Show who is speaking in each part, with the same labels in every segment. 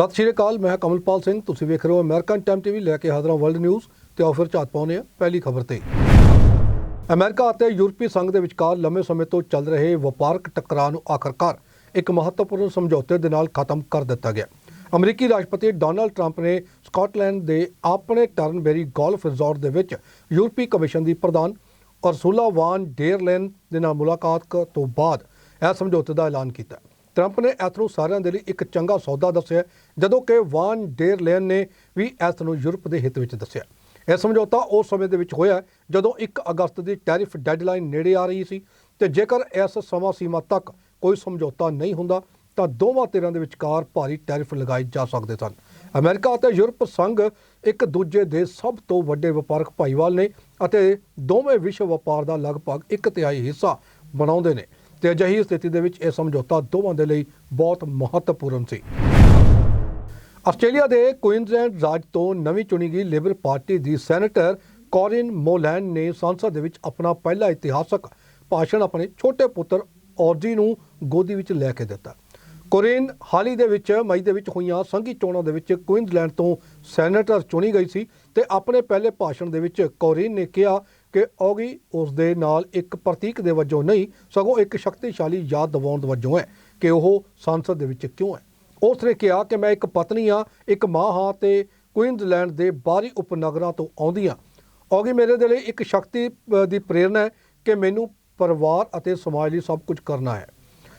Speaker 1: ਸਤਿ ਸ਼੍ਰੀ ਅਕਾਲ, ਮੈਂ ਕਮਲਪਾਲ ਸਿੰਘ। ਤੁਸੀਂ ਵੇਖ ਰਹੇ ਹੋ ਅਮਰੀਕਨ ਟਾਈਮ ਟੀਵੀ ਲੈ ਕੇ ਹਾਜ਼ਰ ਹਾਂ ਵਰਲਡ ਨਿਊਜ਼ ਤੇ ਆਓ ਫਿਰ ਝਾਤ ਪਾਉਂਦੇ ਹਾਂ ਪਹਿਲੀ ਖਬਰ ਤੇ। ਅਮਰੀਕਾ ਅਤੇ ਯੂਰਪੀ ਸੰਘ ਦੇ ਵਿਚਕਾਰ ਲੰਮੇ ਸਮੇਂ ਤੋਂ ਚੱਲ ਰਹੇ ਵਪਾਰਕ ਟਕਰਾਅ ਨੂੰ ਆਖਰਕਾਰ ਇੱਕ ਮਹੱਤਵਪੂਰਨ ਸਮਝੌਤੇ ਦੇ ਨਾਲ ਖਤਮ ਕਰ ਦਿੱਤਾ ਗਿਆ। ਅਮਰੀਕੀ ਰਾਸ਼ਟਰਪਤੀ ਡੋਨਲਡ ਟਰੰਪ ਨੇ ਸਕਾਟਲੈਂਡ ਦੇ ਆਪਣੇ ਟਰਨਬੇਰੀ ਗੋਲਫ ਰਿਜ਼ੋਰਟ ਦੇ ਵਿੱਚ ਯੂਰਪੀ ਕਮਿਸ਼ਨ ਦੀ ਪ੍ਰਧਾਨ ਅਰਸੂਲਾ ਵਾਨ ਡੇਰਲੈਨ ਦੇ ਨਾਲ ਮੁਲਾਕਾਤ ਕ- ਤੋਂ ਬਾਅਦ ਇਹ ਸਮਝੌਤੇ ਦਾ ਐਲਾਨ ਕੀਤਾ। ਟਰੰਪ ਨੇ ਇਸ ਨੂੰ ਸਾਰਿਆਂ ਦੇ ਲਈ ਇੱਕ ਚੰਗਾ ਸੌਦਾ ਦੱਸਿਆ ਜਦੋਂ ਕਿ ਵਾਨ ਡੇਰ ਲੇਨ ਨੇ ਵੀ ਇਸ ਨੂੰ ਯੂਰਪ ਦੇ ਹਿੱਤ ਵਿੱਚ ਦੱਸਿਆ ਇਹ ਸਮਝੌਤਾ ਉਸ ਸਮੇਂ ਦੇ ਵਿੱਚ ਹੋਇਆ ਜਦੋਂ 1 ਅਗਸਤ ਦੀ ਟੈਰਿਫ ਡੈਡਲਾਈਨ ਨੇੜੇ ਆ ਰਹੀ ਸੀ ਤੇ ਜੇਕਰ ਇਸ ਸਮਾਂ ਸੀਮਾ ਤੱਕ ਕੋਈ ਸਮਝੌਤਾ ਨਹੀਂ ਹੁੰਦਾ, ਤਾਂ ਦੋਵਾਂ ਧਿਰਾਂ ਦੇ ਵਿਚਕਾਰ ਭਾਰੀ ਟੈਰਿਫ ਲਗਾਏ ਜਾ ਸਕਦੇ ਸਨ। ਅਮਰੀਕਾ ਅਤੇ ਯੂਰਪ ਸੰਘ ਇੱਕ ਦੂਜੇ ਦੇ ਸਭ ਤੋਂ ਵੱਡੇ ਵਪਾਰਕ ਭਾਈਵਾਲ ਨੇ ਅਤੇ ਦੋਵੇਂ ਵਿਸ਼ਵ ਵਪਾਰ ਦਾ ਲਗਭਗ ਇੱਕ ਤਿਹਾਈ ਹਿੱਸਾ ਬਣਾਉਂਦੇ ਨੇ। ਤੇ ਅਜਿਹੀ ਸਥਿਤੀ ਦੇ ਵਿੱਚ ਇਹ ਸਮਝੌਤਾ ਦੋਵਾਂ ਦੇ ਲਈ ਬਹੁਤ ਮਹੱਤਵਪੂਰਨ ਸੀ। ਆਸਟ੍ਰੇਲੀਆ ਦੇ ਕੁਇਨਜ਼ਲੈਂਡ ਰਾਜ ਤੋਂ ਨਵੀਂ ਚੁਣੀ ਗਈ ਲਿਬਰਲ ਪਾਰਟੀ ਦੀ ਸੈਨੇਟਰ ਕੋਰਿਨ ਮੋਲੈਨ ਨੇ ਸੰਸਦ ਦੇ ਵਿੱਚ ਆਪਣਾ ਪਹਿਲਾ ਇਤਿਹਾਸਕ ਭਾਸ਼ਣ ਆਪਣੇ ਛੋਟੇ ਪੁੱਤਰ ਔਰਜੀ ਨੂੰ ਗੋਦੀ ਵਿੱਚ ਲੈ ਕੇ ਦਿੱਤਾ। ਕੋਰਿਨ ਹਾਲ ਹੀ ਦੇ ਵਿੱਚ ਮਈ ਦੇ ਵਿੱਚ ਹੋਈਆਂ ਸੰਘੀ ਚੋਣਾਂ ਦੇ ਵਿੱਚ ਕੁਇਨਜ਼ਲੈਂਡ ਤੋਂ ਸੈਨੇਟਰ ਚੁਣੀ ਗਈ ਸੀ ਤੇ ਆਪਣੇ ਪਹਿਲੇ ਭਾਸ਼ਣ ਦੇ ਵਿੱਚ ਕੋਰਿਨ ਨੇ ਕਿਹਾ ਕਿ ਔਗੀ ਉਸ ਦੇ ਨਾਲ ਇੱਕ ਪ੍ਰਤੀਕ ਦੇ ਵਜੋਂ ਨਹੀਂ, ਸਗੋਂ ਇੱਕ ਸ਼ਕਤੀਸ਼ਾਲੀ ਯਾਦ ਦਿਵਾਉਣ ਵਜੋਂ ਹੈ ਕਿ ਉਹ ਸੰਸਦ ਦੇ ਵਿੱਚ ਕਿਉਂ ਹੈ। ਉਸ ਨੇ ਕਿਹਾ ਕਿ ਮੈਂ ਇੱਕ ਪਤਨੀ ਹਾਂ, ਇੱਕ ਮਾਂ ਹਾਂ ਤੇ ਕੁਇਨਜ਼ਲੈਂਡ ਦੇ ਬਾਹਰੀ ਉਪਨਗਰਾਂ ਤੋਂ ਆਉਂਦੀ ਹਾਂ। ਔਗੀ ਮੇਰੇ ਦੇ ਲਈ ਇੱਕ ਸ਼ਕਤੀ ਦੀ ਪ੍ਰੇਰਣਾ ਹੈ ਕਿ ਮੈਨੂੰ ਪਰਿਵਾਰ ਅਤੇ ਸਮਾਜ ਲਈ ਸਭ ਕੁਝ ਕਰਨਾ ਹੈ।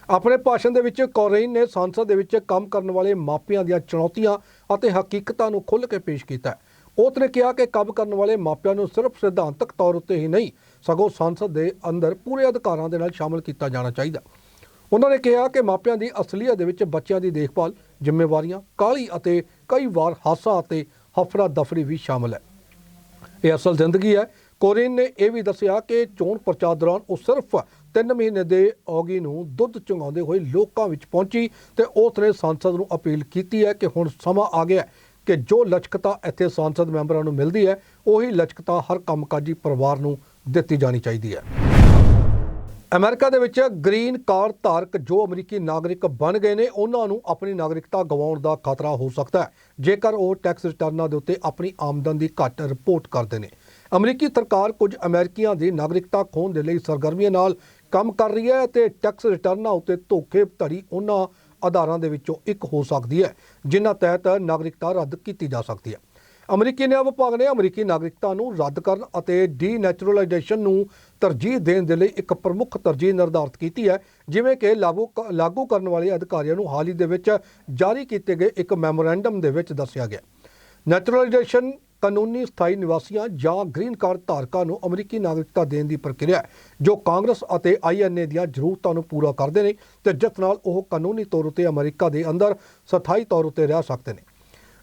Speaker 1: ਆਪਣੇ ਭਾਸ਼ਣ ਦੇ ਵਿੱਚ ਕੋਰੇਨ ਨੇ ਸੰਸਦ ਦੇ ਵਿੱਚ ਕੰਮ ਕਰਨ ਵਾਲੇ ਮਾਪਿਆਂ ਦੀਆਂ ਚੁਣੌਤੀਆਂ ਅਤੇ ਹਕੀਕਤਾਂ ਨੂੰ ਖੁੱਲ੍ਹ ਕੇ ਪੇਸ਼ ਕੀਤਾ ਉਸ ਨੇ ਕਿਹਾ ਕਿ ਕੰਮ ਕਰਨ ਵਾਲੇ ਮਾਪਿਆਂ ਨੂੰ ਸਿਰਫ ਸਿਧਾਂਤਕ ਤੌਰ ਉੱਤੇ ਹੀ ਨਹੀਂ, ਸਗੋਂ ਸੰਸਦ ਦੇ ਅੰਦਰ ਪੂਰੇ ਅਧਿਕਾਰਾਂ ਦੇ ਨਾਲ ਸ਼ਾਮਲ ਕੀਤਾ ਜਾਣਾ ਚਾਹੀਦਾ। ਉਹਨਾਂ ਨੇ ਕਿਹਾ ਕਿ ਮਾਪਿਆਂ ਦੀ ਅਸਲੀਅਤ ਦੇ ਵਿੱਚ ਬੱਚਿਆਂ ਦੀ ਦੇਖਭਾਲ, ਜ਼ਿੰਮੇਵਾਰੀਆਂ, ਕਾਹਲੀ ਅਤੇ ਕਈ ਵਾਰ ਹਾਸਾ ਅਤੇ ਹਫਰਾ ਦਫਰੀ ਵੀ ਸ਼ਾਮਲ ਹੈ। ਇਹ ਅਸਲ ਜ਼ਿੰਦਗੀ ਹੈ। ਕੋਰਿਨ ਨੇ ਇਹ ਵੀ ਦੱਸਿਆ ਕਿ ਚੋਣ ਪ੍ਰਚਾਰ ਦੌਰਾਨ ਉਹ ਸਿਰਫ 3 ਮਹੀਨੇ ਦੇ ਔਗੀ ਨੂੰ ਦੁੱਧ ਚੁੰਗਾਉਂਦੇ ਹੋਏ ਲੋਕਾਂ ਵਿੱਚ ਪਹੁੰਚੀ ਤੇ ਉਸ ਨੇ ਸੰਸਦ ਨੂੰ ਅਪੀਲ ਕੀਤੀ ਹੈ ਕਿ ਹੁਣ ਸਮਾਂ ਆ ਗਿਆ ਕਿ ਜੋ ਲਚਕਤਾ ਇੱਥੇ ਸੰਸਦ ਮੈਂਬਰਾਂ ਨੂੰ ਮਿਲਦੀ ਹੈ, ਉਹੀ ਲਚਕਤਾ ਹਰ ਕੰਮਕਾਜੀ ਪਰਿਵਾਰ ਨੂੰ ਦਿੱਤੀ ਜਾਣੀ ਚਾਹੀਦੀ ਹੈ। ਅਮਰੀਕਾ ਦੇ ਵਿੱਚ ਗ੍ਰੀਨ ਕਾਰਡ ਧਾਰਕ ਜੋ ਅਮਰੀਕੀ ਨਾਗਰਿਕ ਬਣ ਗਏ ਨੇ, ਉਹਨਾਂ ਨੂੰ ਆਪਣੀ ਨਾਗਰਿਕਤਾ ਗਵਾਉਣ ਦਾ ਖਤਰਾ ਹੋ ਸਕਦਾ ਹੈ। ਜੇਕਰ ਉਹ ਟੈਕਸ ਰਿਟਰਨਾਂ ਦੇ ਉੱਤੇ ਆਪਣੀ ਆਮਦਨ ਦੀ ਘੱਟ ਰਿਪੋਰਟ ਕਰਦੇ ਨੇ। ਅਮਰੀਕੀ ਸਰਕਾਰ ਕੁਝ ਅਮਰੀਕੀਆਂ ਦੀ ਨਾਗਰਿਕਤਾ ਖੋਹਣ ਦੇ ਲਈ ਸਰਗਰਮੀਆਂ ਨਾਲ ਕੰਮ ਕਰ ਰਹੀ ਹੈ ਤੇ ਟੈਕਸ ਰਿਟਰਨਾਂ ਉੱਤੇ ਧੋਖੇ ਧੜੀ ਉਹਨਾਂ ਆਧਾਰਾਂ ਦੇ ਵਿੱਚੋਂ ਇੱਕ ਹੋ ਸਕਦੀ ਹੈ, ਜਿਨ੍ਹਾਂ ਤਹਿਤ ਨਾਗਰਿਕਤਾ ਰੱਦ ਕੀਤੀ ਜਾ ਸਕਦੀ ਹੈ। ਅਮਰੀਕੀ ਨਿਆਂ ਵਿਭਾਗ ਨੇ ਅਮਰੀਕੀ ਨਾਗਰਿਕਤਾ ਨੂੰ ਰੱਦ ਕਰਨ ਅਤੇ ਡੀਨੈਚੁਰਲਾਈਜੇਸ਼ਨ ਨੂੰ ਤਰਜੀਹ ਦੇਣ ਦੇ ਲਈ ਇੱਕ ਪ੍ਰਮੁੱਖ ਤਰਜੀਹ ਨਿਰਧਾਰਤ ਕੀਤੀ ਹੈ, ਜਿਵੇਂ ਕਿ ਲਾਗੂ ਕ- ਲਾਗੂ ਕਰਨ ਵਾਲੇ ਅਧਿਕਾਰੀਆਂ ਨੂੰ ਹਾਲ ਹੀ ਦੇ ਵਿੱਚ ਜਾਰੀ ਕੀਤੇ ਗਏ ਇੱਕ ਮੈਮੋਰੈਂਡਮ ਦੇ ਵਿੱਚ ਦੱਸਿਆ ਗਿਆ। ਨੈਚੁਰਲਾਈਜੇਸ਼ਨ ਕਾਨੂੰਨੀ ਸਥਾਈ ਨਿਵਾਸੀਆਂ ਜਾਂ ਗ੍ਰੀਨ ਕਾਰਡ ਧਾਰਕਾਂ ਨੂੰ ਅਮਰੀਕੀ ਨਾਗਰਿਕਤਾ ਦੇਣ ਦੀ ਪ੍ਰਕਿਰਿਆ ਹੈ, ਜੋ ਕਾਂਗਰਸ ਅਤੇ ਆਈਐਨਏ ਦੀਆਂ ਜ਼ਰੂਰਤਾਂ ਨੂੰ ਪੂਰਾ ਕਰਦੇ ਨੇ ਤੇ ਜਿਸ ਨਾਲ ਉਹ ਕਾਨੂੰਨੀ ਤੌਰ ਉਤੇ ਅਮਰੀਕਾ ਦੇ ਅੰਦਰ ਸਥਾਈ ਤੌਰ ਉਤੇ ਰਹਿ ਸਕਦੇ ਨੇ।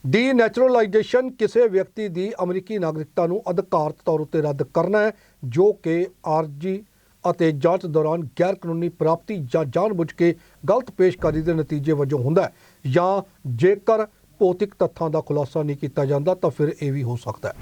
Speaker 1: ਡੀਨੈਚੁਰਲਾਈਜੇਸ਼ਨ ਕਿਸੇ ਵਿਅਕਤੀ ਦੀ ਅਮਰੀਕੀ ਨਾਗਰਿਕਤਾ ਨੂੰ ਅਧਿਕਾਰਤ ਤੌਰ ਉਤੇ ਰੱਦ ਕਰਨਾ ਹੈ, ਜੋ ਕਿ ਆਰਜੀ ਅਤੇ ਜਾਂਚ ਦੌਰਾਨ ਗੈਰ ਕਾਨੂੰਨੀ ਪ੍ਰਾਪਤੀ ਜਾਂ ਜਾਣਬੁੱਝ ਕੇ ਗਲਤ ਪੇਸ਼ਕਾਰੀ ਦੇ ਨਤੀਜੇ ਵਜੋਂ ਹੁੰਦਾ ਹੈ ਜਾਂ ਜੇਕਰ ਭੌਤਿਕ ਤੱਥਾਂ ਦਾ ਖੁਲਾਸਾ ਨਹੀਂ ਕੀਤਾ ਜਾਂਦਾ ਤਾਂ ਫਿਰ ਇਹ ਵੀ ਹੋ ਸਕਦਾ ਹੈ।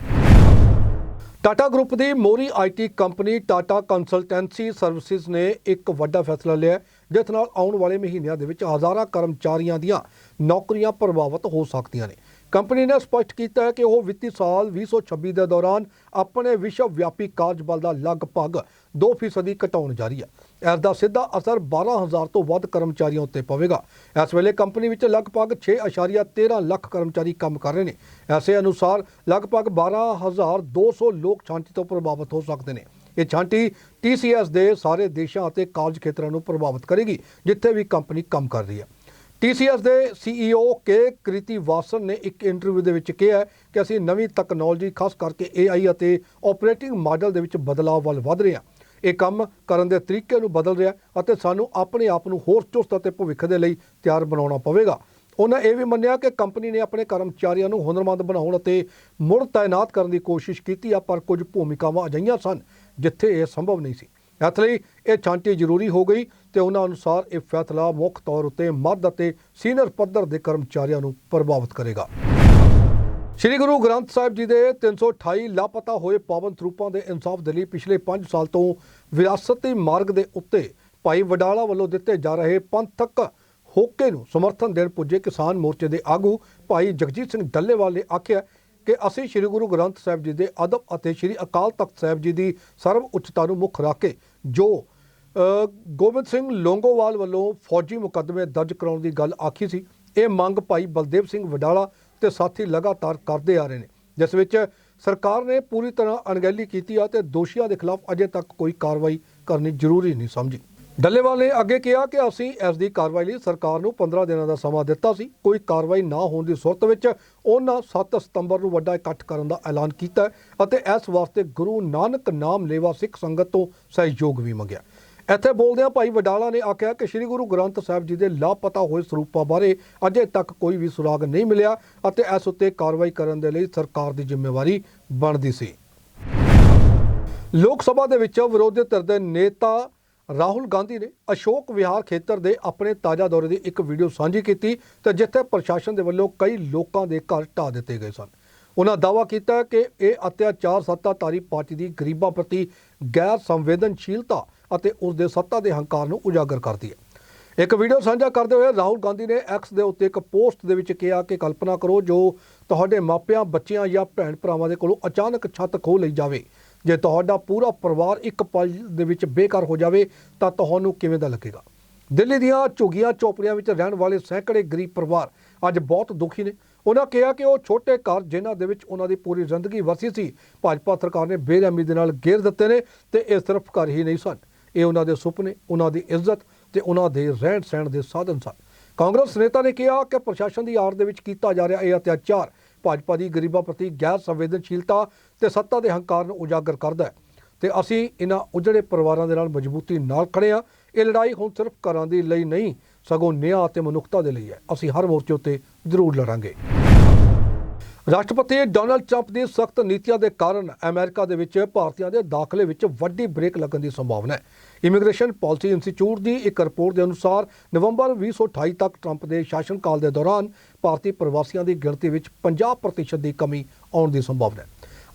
Speaker 1: ਟਾਟਾ ਗਰੁੱਪ ਦੀ ਮੋਰੀ IT company Tata consultancy services ਨੇ ਇੱਕ ਵੱਡਾ ਫੈਸਲਾ ਲਿਆ ਜਿਸ ਨਾਲ ਆਉਣ ਵਾਲੇ ਮਹੀਨਿਆਂ ਦੇ ਵਿੱਚ ਹਜ਼ਾਰਾਂ ਕਰਮਚਾਰੀਆਂ ਦੀਆਂ ਨੌਕਰੀਆਂ ਪ੍ਰਭਾਵਿਤ ਹੋ ਸਕਦੀਆਂ ਨੇ। ਕੰਪਨੀ ਨੇ ਸਪਸ਼ਟ ਕੀਤਾ ਹੈ ਕਿ ਉਹ ਵਿੱਤੀ ਸਾਲ 2026 ਦੇ ਦੌਰਾਨ ਆਪਣੇ ਵਿਸ਼ਵ ਵਿਆਪੀ ਕਾਰਜਬਲ ਦਾ ਲਗਭਗ 2% ਘਟਾਉਣ ਜਾ ਰਹੀ ਹੈ। ਇਸ ਦਾ ਸਿੱਧਾ ਅਸਰ 12000 ਤੋਂ ਵੱਧ ਕਰਮਚਾਰੀਆਂ ਉੱਤੇ ਪਵੇਗਾ। ਇਸ ਵੇਲੇ ਕੰਪਨੀ ਵਿੱਚ ਲਗਭਗ 6.13 ਲੱਖ ਕਰਮਚਾਰੀ ਕੰਮ ਕਰ ਰਹੇ ਨੇ। ਐਸੇ ਅਨੁਸਾਰ ਲਗਭਗ 12200 ਲੋਕ ਛਾਂਟੀ ਤੋਂ ਪ੍ਰਭਾਵਿਤ ਹੋ ਸਕਦੇ ਨੇ। ਇਹ ਛਾਂਟੀ TCS ਦੇ ਸਾਰੇ ਦੇਸ਼ਾਂ ਅਤੇ ਕਾਰਜ ਖੇਤਰਾਂ ਨੂੰ ਪ੍ਰਭਾਵਿਤ ਕਰੇਗੀ, ਜਿੱਥੇ ਵੀ ਕੰਪਨੀ ਕੰਮ ਕਰ ਰਹੀ ਹੈ। TCS ਦੇ CEO ਕੇ ਕ੍ਰਿਤੀ ਵਾਸਨ ਨੇ ਇੱਕ ਇੰਟਰਵਿਊ ਦੇ ਵਿੱਚ ਕਿਹਾ ਕਿ ਅਸੀਂ ਨਵੀਂ ਤਕਨਾਲੋਜੀ, ਖਾਸ ਕਰਕੇ AI ਅਤੇ ਆਪਰੇਟਿੰਗ ਮਾਡਲ ਦੇ ਵਿੱਚ ਬਦਲਾਅ ਵੱਲ ਵਧ ਰਹੇ ਹਾਂ। ਇਹ ਕੰਮ ਕਰਨ ਦੇ ਤਰੀਕੇ ਨੂੰ ਬਦਲ ਰਿਹਾ ਅਤੇ ਸਾਨੂੰ ਆਪਣੇ ਆਪ ਨੂੰ ਹੋਰ ਚੁਸਤ ਅਤੇ ਭਵਿੱਖ ਦੇ ਲਈ ਤਿਆਰ ਬਣਾਉਣਾ ਪਵੇਗਾ। ਉਹਨਾਂ ਇਹ ਵੀ ਮੰਨਿਆ ਕਿ ਕੰਪਨੀ ਨੇ ਆਪਣੇ ਕਰਮਚਾਰੀਆਂ ਨੂੰ ਹੁਨਰਮੰਦ ਬਣਾਉਣ ਅਤੇ ਮੁੜ ਤਾਇਨਾਤ ਕਰਨ ਦੀ ਕੋਸ਼ਿਸ਼ ਕੀਤੀ ਆ, ਪਰ ਕੁਝ ਭੂਮਿਕਾਵਾਂ ਅਜਿਹੀਆਂ ਸਨ ਜਿੱਥੇ ਇਹ ਸੰਭਵ ਨਹੀਂ ਸੀ। ਇਸ ਲਈ ਇਹ ਛਾਂਟੀ ਜ਼ਰੂਰੀ ਹੋ ਗਈ ਤੇ ਉਹਨਾਂ ਅਨੁਸਾਰ ਇਹ ਫੈਸਲਾ ਮੁੱਖ ਤੌਰ ਉਤੇ ਮੱਧ ਅਤੇ ਸੀਨੀਅਰ ਪੱਧਰ ਦੇ ਕਰਮਚਾਰੀਆਂ ਨੂੰ ਪ੍ਰਭਾਵਿਤ ਕਰੇਗਾ। ਸ਼੍ਰੀ ਗੁਰੂ ਗ੍ਰੰਥ ਸਾਹਿਬ ਜੀ ਦੇ 328 ਲਾਪਤਾ ਹੋਏ ਪਾਵਨ ਸਰੂਪਾਂ ਦੇ ਇਨਸਾਫ ਦੇ ਲਈ ਪਿਛਲੇ 5 ਸਾਲ ਤੋਂ ਵਿਰਾਸਤੀ ਮਾਰਗ ਦੇ ਉੱਤੇ ਭਾਈ ਵਡਾਲਾ ਵੱਲੋਂ ਦਿੱਤੇ ਜਾ ਰਹੇ ਪੰਥਕ ਹੋਕੇ ਨੂੰ ਸਮਰਥਨ ਦੇਣ ਪੁੱਜੇ ਕਿਸਾਨ ਮੋਰਚੇ ਦੇ ਆਗੂ ਭਾਈ ਜਗਜੀਤ ਸਿੰਘ ਡੱਲੇਵਾਲ ਨੇ ਆਖਿਆ ਕਿ ਅਸੀਂ ਸ੍ਰੀ ਗੁਰੂ ਗ੍ਰੰਥ ਸਾਹਿਬ ਜੀ ਦੇ ਅਦਬ ਅਤੇ ਸ੍ਰੀ ਅਕਾਲ ਤਖਤ ਸਾਹਿਬ ਜੀ ਦੀ ਸਰਵ ਉੱਚਤਾ ਨੂੰ ਮੁੱਖ ਰੱਖ ਕੇ ਜੋ ਗੋਬਿੰਦ ਸਿੰਘ ਲੋਂਗੋਵਾਲ ਵੱਲੋਂ ਫੌਜੀ ਮੁਕੱਦਮੇ ਦਰਜ ਕਰਾਉਣ ਦੀ ਗੱਲ ਆਖੀ ਸੀ। ਇਹ ਮੰਗ ਭਾਈ ਬਲਦੇਵ ਸਿੰਘ ਵਡਾਲਾ ਤੇ ਸਾਥੀ ਲਗਾਤਾਰ ਕਰਦੇ ਆ ਰਹੇ ਨੇ। ਜਿਸ ਵਿੱਚ ਸਰਕਾਰ ਨੇ ਪੂਰੀ ਤਰ੍ਹਾਂ ਅਣਗਹਿਲੀ ਕੀਤੀ ਆ ਤੇ ਦੋਸ਼ੀਆਂ ਦੇ ਖਿਲਾਫ ਅਜੇ ਤੱਕ ਕੋਈ ਕਾਰਵਾਈ ਕਰਨੀ ਜ਼ਰੂਰੀ ਨਹੀਂ ਸਮਝੀ। ਡੱਲੇਵਾਲ ਨੇ ਅੱਗੇ ਕਿਹਾ ਕਿ ਅਸੀਂ ਇਸ ਦੀ ਕਾਰਵਾਈ ਲਈ ਸਰਕਾਰ ਨੂੰ 15 ਦਿਨਾਂ ਦਾ ਸਮਾਂ ਦਿੱਤਾ ਸੀ। ਕੋਈ ਕਾਰਵਾਈ ਨਾ ਹੋਣ ਦੀ ਸੂਰਤ ਵਿੱਚ ਉਹਨਾਂ 7 ਸਤੰਬਰ ਨੂੰ ਵੱਡਾ ਇਕੱਠ ਕਰਨ ਦਾ ਐਲਾਨ ਕੀਤਾ ਅਤੇ ਇਸ ਵਾਸਤੇ ਗੁਰੂ ਨਾਨਕ ਨਾਮ ਲੇਵਾ ਸਿੱਖ ਸੰਗਤ ਤੋਂ ਸਹਿਯੋਗ ਵੀ ਮੰਗਿਆ। ਇੱਥੇ ਬੋਲਦਿਆਂ ਭਾਈ ਵਡਾਲਾ ਨੇ ਆਖਿਆ ਕਿ ਸ੍ਰੀ ਗੁਰੂ ਗ੍ਰੰਥ ਸਾਹਿਬ ਜੀ ਦੇ ਲਾਪਤਾ ਹੋਏ ਸਰੂਪਾਂ ਬਾਰੇ ਅਜੇ ਤੱਕ ਕੋਈ ਵੀ ਸੁਰਾਗ ਨਹੀਂ ਮਿਲਿਆ ਅਤੇ ਇਸ ਉੱਤੇ ਕਾਰਵਾਈ ਕਰਨ ਦੇ ਲਈ ਸਰਕਾਰ ਦੀ ਜ਼ਿੰਮੇਵਾਰੀ ਬਣਦੀ ਸੀ। ਲੋਕ ਸਭਾ ਦੇ ਵਿੱਚ ਵਿਰੋਧੀ ਧਿਰ ਦੇ ਨੇਤਾ ਰਾਹੁਲ ਗਾਂਧੀ ਨੇ ਅਸ਼ੋਕ ਵਿਹਾਰ ਖੇਤਰ ਦੇ ਆਪਣੇ ਤਾਜ਼ਾ ਦੌਰੇ ਦੀ ਇੱਕ ਵੀਡੀਓ ਸਾਂਝੀ ਕੀਤੀ ਤੇ ਜਿੱਥੇ ਪ੍ਰਸ਼ਾਸਨ ਦੇ ਵੱਲੋਂ ਕਈ ਲੋਕਾਂ ਦੇ ਘਰ ਢਾਹ ਦਿੱਤੇ ਗਏ ਸਨ। ਉਹਨਾਂ ਦਾਅਵਾ ਕੀਤਾ ਕਿ ਇਹ ਅਤਿਆਚਾਰ ਸੱਤਾਧਾਰੀ ਪਾਰਟੀ ਦੀ ਗਰੀਬਾਂ ਪ੍ਰਤੀ ਗੈਰ ਸੰਵੇਦਨਸ਼ੀਲਤਾ ਅਤੇ ਉਸ ਦੇ ਸੱਤਾ ਦੇ ਹੰਕਾਰ ਨੂੰ ਉਜਾਗਰ ਕਰਦੀ ਹੈ। ਇੱਕ ਵੀਡੀਓ ਸਾਂਝਾ ਕਰਦੇ ਹੋਏ ਰਾਹੁਲ ਗਾਂਧੀ ਨੇ ਐਕਸ ਦੇ ਉੱਤੇ ਇੱਕ ਪੋਸਟ ਦੇ ਵਿੱਚ ਕਿਹਾ ਕਿ ਕਲਪਨਾ ਕਰੋ ਜੋ ਤੁਹਾਡੇ ਮਾਪਿਆਂ, ਬੱਚਿਆਂ ਜਾਂ ਭੈਣ ਭਰਾਵਾਂ ਦੇ ਕੋਲੋਂ ਅਚਾਨਕ ਛੱਤ ਖੋਹ ਲਈ ਜਾਵੇ। ਜੇ ਤੁਹਾਡਾ ਪੂਰਾ ਪਰਿਵਾਰ ਇੱਕ ਪਲ ਦੇ ਵਿੱਚ ਬੇਘਰ ਹੋ ਜਾਵੇ, ਤਾਂ ਤੁਹਾਨੂੰ ਕਿਵੇਂ ਦਾ ਲੱਗੇਗਾ? ਦਿੱਲੀ ਦੀਆਂ ਝੁੱਗੀਆਂ ਚੋਪੜੀਆਂ ਵਿੱਚ ਰਹਿਣ ਵਾਲੇ ਸੈਂਕੜੇ ਗਰੀਬ ਪਰਿਵਾਰ ਅੱਜ ਬਹੁਤ ਦੁਖੀ ਨੇ। ਉਹਨਾਂ ਕਿਹਾ ਕਿ ਉਹ ਛੋਟੇ ਘਰ ਜਿਨ੍ਹਾਂ ਦੇ ਵਿੱਚ ਉਹਨਾਂ ਦੀ ਪੂਰੀ ਜ਼ਿੰਦਗੀ ਵਸੀ ਸੀ, ਭਾਜਪਾ ਸਰਕਾਰ ਨੇ ਬੇਰਹਿਮੀ ਦੇ ਨਾਲ ਗੇਰ ਦਿੱਤੇ ਨੇ ਤੇ ਇਹ ਸਿਰਫ ਘਰ ਹੀ ਨਹੀਂ ਸਨ। ਇਹ ਉਹਨਾਂ ਦੇ ਸੁਪਨੇ, ਉਹਨਾਂ ਦੀ ਇੱਜ਼ਤ ਤੇ ਉਹਨਾਂ ਦੇ ਰਹਿਣ ਸਹਿਣ ਦੇ ਸਾਧਨ ਸਨ। ਕਾਂਗਰਸ ਨੇਤਾ ਨੇ ਕਿਹਾ ਕਿ ਪ੍ਰਸ਼ਾਸਨ ਦੀ ਆੜ ਦੇ ਵਿੱਚ ਕੀਤਾ ਜਾ ਰਿਹਾ ਇਹ ਅਤਿਆਚਾਰ ਭਾਜਪਾ ਦੀ ਗਰੀਬਾਂ ਪ੍ਰਤੀ ਗੈਰ ਸੰਵੇਦਨਸ਼ੀਲਤਾ ਤੇ ਸੱਤਾ ਦੇ ਹੰਕਾਰ ਨੂੰ ਉਜਾਗਰ ਕਰਦਾ ਹੈ ਤੇ ਅਸੀਂ ਇਹਨਾਂ ਉਜੜੇ ਪਰਿਵਾਰਾਂ ਦੇ ਨਾਲ ਮਜ਼ਬੂਤੀ ਨਾਲ ਖੜੇ ਹਾਂ। ਇਹ ਲੜਾਈ ਹੁਣ ਸਿਰਫ ਘਰਾਂ ਦੀ ਲਈ ਨਹੀਂ, ਸਗੋਂ ਨਿਆਂ ਅਤੇ ਮਨੁੱਖਤਾ ਦੇ ਲਈ ਹੈ। ਅਸੀਂ ਹਰ ਮੋਰਚੇ ਉੱਤੇ ਜ਼ਰੂਰ ਲੜਾਂਗੇ। ਰਾਸ਼ਟਰਪਤੀ ਡੋਨਲਡ ਟਰੰਪ ਦੀ ਸਖਤ ਨੀਤੀਆਂ ਦੇ ਕਾਰਨ ਅਮਰੀਕਾ ਦੇ ਵਿੱਚ ਭਾਰਤੀਆਂ ਦੇ ਦਾਖਲੇ ਵਿੱਚ ਵੱਡੀ ਬ੍ਰੇਕ ਲੱਗਣ ਦੀ ਸੰਭਾਵਨਾ ਹੈ। ਇਮੀਗ੍ਰੇਸ਼ਨ ਪਾਲਿਸੀ ਇੰਸਟੀਚਿਊਟ ਦੀ ਇੱਕ ਰਿਪੋਰਟ ਦੇ ਅਨੁਸਾਰ ਨਵੰਬਰ 2028 ਤੱਕ ਟਰੰਪ ਦੇ ਸ਼ਾਸਨਕਾਲ ਦੇ ਦੌਰਾਨ ਭਾਰਤੀ ਪ੍ਰਵਾਸੀਆਂ ਦੀ ਗਿਣਤੀ ਵਿੱਚ 50% ਦੀ ਕਮੀ ਆਉਣ ਦੀ ਸੰਭਾਵਨਾ ਹੈ।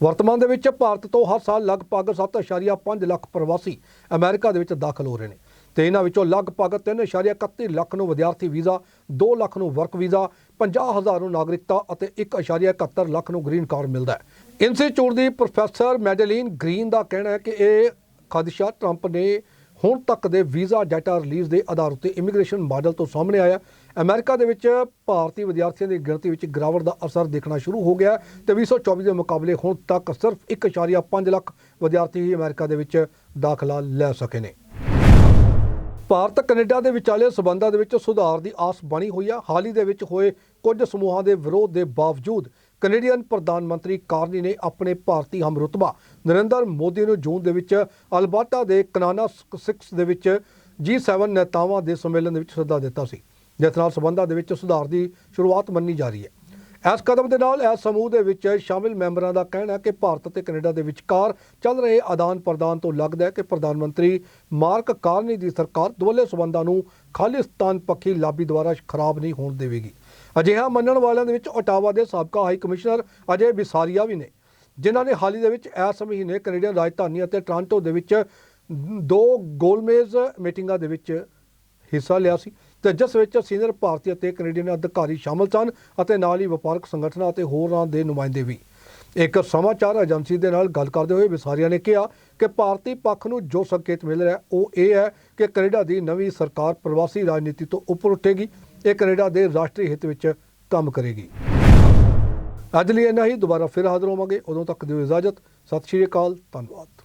Speaker 1: ਵਰਤਮਾਨ ਦੇ ਵਿੱਚ ਭਾਰਤ ਤੋਂ ਹਰ ਸਾਲ ਲਗਭਗ 7.5 ਲੱਖ ਪ੍ਰਵਾਸੀ ਅਮਰੀਕਾ ਦੇ ਵਿੱਚ ਦਾਖਲ ਹੋ ਰਹੇ ਨੇ। ਤੇ ਇਹਨਾਂ ਵਿੱਚੋਂ ਲਗਭਗ 3.31 ਲੱਖ ਨੂੰ ਵਿਦਿਆਰਥੀ ਵੀਜ਼ਾ 2 ਲੱਖ ਨੂੰ ਵਰਕ ਵੀਜ਼ਾ 50000 ਨੂੰ ਨਾਗਰਿਕਤਾ ਅਤੇ 1.71 ਲੱਖ ਨੂੰ ਗ੍ਰੀਨ ਕਾਰਡ ਮਿਲਦਾ ਹੈ। ਇੰਸਟੀਚਿਊਟ ਦੀ ਪ੍ਰੋਫੈਸਰ ਮੈਡਲੀਨ ਗ੍ਰੀਨ ਦਾ ਕਹਿਣਾ ਹੈ ਕਿ ਇਹ ਖਦਸ਼ਾ ਟਰੰਪ ਨੇ ਹੁਣ ਤੱਕ ਦੇ ਵੀਜ਼ਾ ਡਾਟਾ ਰਿਲੀਜ਼ ਦੇ ਆਧਾਰ ਉੱਤੇ ਇਮੀਗ੍ਰੇਸ਼ਨ ਮਾਡਲ ਤੋਂ ਸਾਹਮਣੇ ਆਇਆ ਅਮਰੀਕਾ ਦੇ ਵਿੱਚ ਭਾਰਤੀ ਵਿਦਿਆਰਥੀਆਂ ਦੀ ਗਿਣਤੀ ਵਿੱਚ ਗਿਰਾਵਟ ਦਾ ਅਸਰ ਦੇਖਣਾ ਸ਼ੁਰੂ ਹੋ ਗਿਆ ਹੈ ਤੇ 2024 ਦੇ ਮੁਕਾਬਲੇ ਹੁਣ ਤੱਕ ਸਿਰਫ 1.5 ਲੱਖ ਵਿਦਿਆਰਥੀ ਹੀ ਅਮਰੀਕਾ ਦੇ ਵਿੱਚ ਦਾਖਲਾ ਲੈ ਸਕੇ ਨੇ। ਭਾਰਤ ਕੈਨੇਡਾ ਦੇ ਵਿਚਾਲੇ ਸਬੰਧਾਂ ਦੇ ਵਿੱਚ ਸੁਧਾਰ ਦੀ ਆਸ ਬਣੀ ਹੋਈ ਆ। ਹਾਲ ਹੀ ਦੇ ਵਿੱਚ ਹੋਏ ਕੁਝ ਸਮੂਹਾਂ ਦੇ ਵਿਰੋਧ ਦੇ ਬਾਵਜੂਦ ਕੈਨੇਡੀਅਨ ਪ੍ਰਧਾਨ ਮੰਤਰੀ ਕਾਰਨੀ ਨੇ ਆਪਣੇ ਭਾਰਤੀ ਹਮਰੁਤਬਾ ਨਰਿੰਦਰ ਮੋਦੀ ਨੂੰ ਜੂਨ ਦੇ ਵਿੱਚ ਅਲਬਰਟਾ ਦੇ ਕਨਾਨਾ 6 ਦੇ ਵਿੱਚ G7 ਨੇਤਾਵਾਂ ਦੇ ਸੰਮੇਲਨ ਦੇ ਵਿੱਚ ਸੱਦਾ ਦਿੱਤਾ ਸੀ। ਜਿਸ ਨਾਲ ਸਬੰਧਾਂ ਦੇ ਵਿੱਚ ਸੁਧਾਰ ਦੀ ਸ਼ੁਰੂਆਤ ਮੰਨੀ ਜਾ ਰਹੀ ਹੈ। ਇਸ ਕਦਮ ਦੇ ਨਾਲ ਇਸ ਸਮੂਹ ਦੇ ਵਿੱਚ ਸ਼ਾਮਿਲ ਮੈਂਬਰਾਂ ਦਾ ਕਹਿਣਾ ਹੈ ਕਿ ਭਾਰਤ ਅਤੇ ਕੈਨੇਡਾ ਦੇ ਵਿਚਕਾਰ ਚੱਲ ਰਹੇ ਆਦਾਨ ਪ੍ਰਦਾਨ ਤੋਂ ਲੱਗਦਾ ਹੈ ਕਿ ਪ੍ਰਧਾਨ ਮੰਤਰੀ ਮਾਰਕ ਕਾਰਨੀ ਦੀ ਸਰਕਾਰ ਦੁਵੱਲੇ ਸਬੰਧਾਂ ਨੂੰ ਖਾਲਿਸਤਾਨ ਪੱਖੀ ਲਾਬੀ ਦੁਆਰਾ ਖਰਾਬ ਨਹੀਂ ਹੋਣ ਦੇਵੇਗੀ। ਅਜਿਹਾ ਮੰਨਣ ਵਾਲਿਆਂ ਦੇ ਵਿੱਚ ਓਟਾਵਾ ਦੇ ਸਾਬਕਾ ਹਾਈ ਕਮਿਸ਼ਨਰ ਅਜੇ ਬਿਸਾਰੀਆ ਵੀ ਨੇ, ਜਿਨ੍ਹਾਂ ਨੇ ਹਾਲ ਹੀ ਦੇ ਵਿੱਚ ਇਸ ਮਹੀਨੇ ਕੈਨੇਡੀਅਨ ਰਾਜਧਾਨੀ ਅਤੇ ਟੋਰਾਂਟੋ ਦੇ ਵਿੱਚ ਦੋ ਗੋਲਮੇਜ਼ ਮੀਟਿੰਗਾਂ ਦੇ ਵਿੱਚ ਹਿੱਸਾ ਲਿਆ ਸੀ। ਤੇ ਜਿਸ ਵਿੱਚ ਸੀਨੀਅਰ ਭਾਰਤੀ ਅਤੇ ਕੈਨੇਡੀਅਨ ਅਧਿਕਾਰੀ ਸ਼ਾਮਲ ਸਨ ਅਤੇ ਨਾਲ ਹੀ ਵਪਾਰਕ ਸੰਗਠਨਾਂ ਅਤੇ ਹੋਰਾਂ ਦੇ ਨੁਮਾਇੰਦੇ ਵੀ। ਇੱਕ ਸਮਾਚਾਰ ਏਜੰਸੀ ਦੇ ਨਾਲ ਗੱਲ ਕਰਦੇ ਹੋਏ ਵਿਸਾਰੀਆ ਨੇ ਕਿਹਾ ਕਿ ਭਾਰਤੀ ਪੱਖ ਨੂੰ ਜੋ ਸੰਕੇਤ ਮਿਲ ਰਿਹਾ, ਉਹ ਇਹ ਹੈ ਕਿ ਕੈਨੇਡਾ ਦੀ ਨਵੀਂ ਸਰਕਾਰ ਪ੍ਰਵਾਸੀ ਰਾਜਨੀਤੀ ਤੋਂ ਉੱਪਰ ਉੱਠੇਗੀ। ਇਹ ਕੈਨੇਡਾ ਦੇ ਰਾਸ਼ਟਰੀ ਹਿੱਤ ਵਿੱਚ ਕੰਮ ਕਰੇਗੀ। ਅੱਜ ਲਈ ਇੰਨਾ ਹੀ, ਦੁਬਾਰਾ ਫਿਰ ਹਾਜ਼ਰ ਹੋਵਾਂਗੇ। ਉਦੋਂ ਤੱਕ ਦਿਓ ਇਜਾਜ਼ਤ। ਸਤਿ ਸ਼੍ਰੀ ਅਕਾਲ। ਧੰਨਵਾਦ।